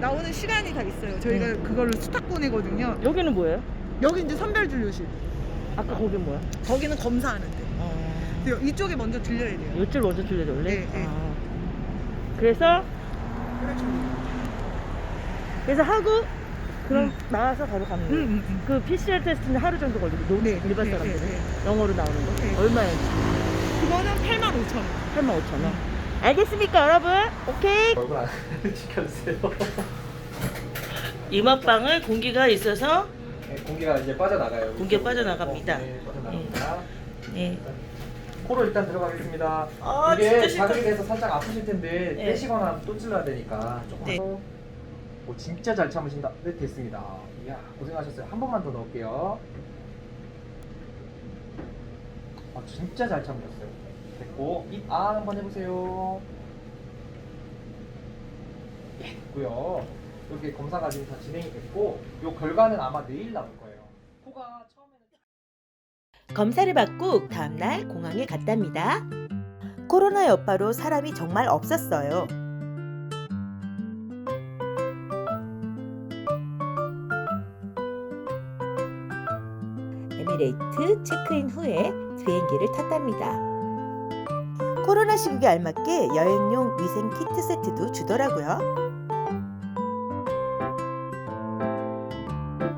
나오는 시간이 다 있어요. 저희가 음. 그걸로 수탁 보내거든요. 여기는 뭐예요? 여기 이제 선별 진료실. 아까 거긴 뭐야? 거기는 검사하는데. 어. 근데 이쪽에 먼저 들려야 돼요. 요줄 먼저 들려줘 원래? 네, 네. 아. 그래서 그렇죠. 그래서 하고 그럼 음. 나와서 바로 가는 음, 거예요. 음, 음. 그 PCR 테스트는 하루 정도 걸리고 노, 네, 일반 네, 사람들은 네, 네. 영어로 나오는 거 네. 얼마였지? 그거는 8만 5천 원. 8만 5천 원. 알겠습니까 여러분? 오케이. 얼굴 안 지켜주세요. 이맛방을 공기가 있어서 네, 공기가 이제 빠져나가요. 공기가 빠져나갑니다. 네, 빠져나갑니다. 네. 코로 일단 들어가겠습니다. 아, 이게 진짜. 자극이 돼서 살짝 아프실 텐데 네. 빼시거나 또 찔러야 되니까 조금 네. 더. 오, 진짜 잘 참으신다. 네, 됐습니다. 이야, 고생하셨어요. 한 번만 더 넣을게요. 아, 진짜 잘 참으셨어요. 됐고, 입 아 한번 해보세요. 예, 됐고요. 이렇게 검사가 지금 다 진행이 됐고, 요 결과는 아마 내일 나올 거예요. 코가 처음에는 검사를 받고 다음날 공항에 갔답니다. 코로나 여파로 사람이 정말 없었어요. 에미레이트 체크인 후에 비행기를 탔답니다. 코로나 시국에 알맞게 여행용 위생 키트 세트도 주더라고요.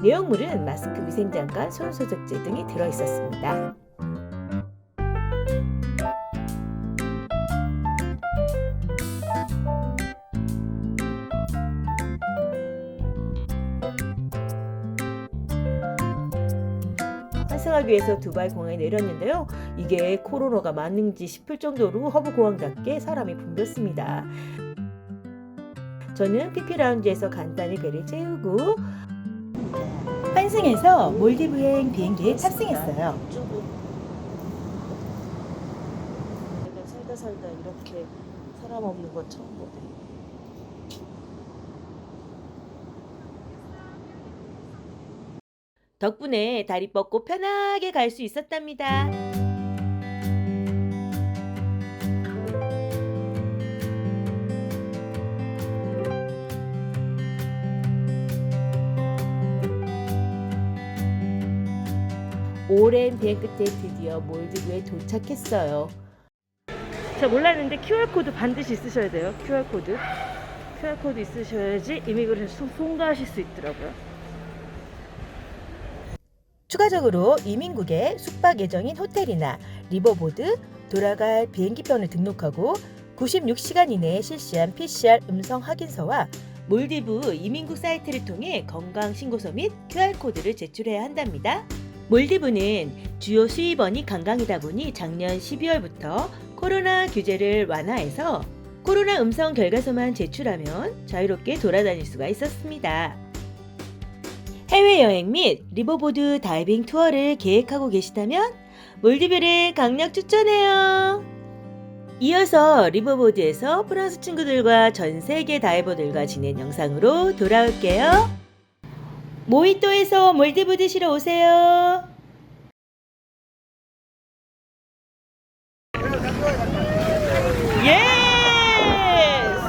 내용물은 마스크, 위생장갑, 손소독제 등이 들어 있었습니다. 환승하기 위해서 두바이 공항에 내렸는데요. 이게 코로나가 맞는지 싶을 정도로 허브 공항답게 사람이 붐볐습니다. 저는 피피 라운지에서 간단히 배를 채우고 환승해서 몰디브행 비행기에 탑승했어요. 살다 살다 이렇게 사람 없는 건 처음 보네. 덕분에 다리 뻗고 편하게 갈 수 있었답니다. 오랜 비행 끝에 드디어 몰디브에 도착했어요. 제가 몰랐는데 QR코드 반드시 있으셔야 돼요. QR코드. QR코드 있으셔야지 이미그레이션 통과하실 수 있더라고요. 추가적으로 이민국의 숙박 예정인 호텔이나 리버보드, 돌아갈 비행기편을 등록하고 96시간 이내에 실시한 PCR 음성 확인서와 몰디브 이민국 사이트를 통해 건강 신고서 및 QR코드를 제출해야 한답니다. 몰디브는 주요 수입원이 관광이다 보니 작년 12월부터 코로나 규제를 완화해서 코로나 음성 결과서만 제출하면 자유롭게 돌아다닐 수가 있었습니다. 해외여행 및 리버보드 다이빙 투어를 계획하고 계시다면 몰디브를 강력 추천해요. 이어서 리버보드에서 프랑스 친구들과 전 세계 다이버들과 지낸 영상으로 돌아올게요. 모히또에서 몰디브 드시러 오세요.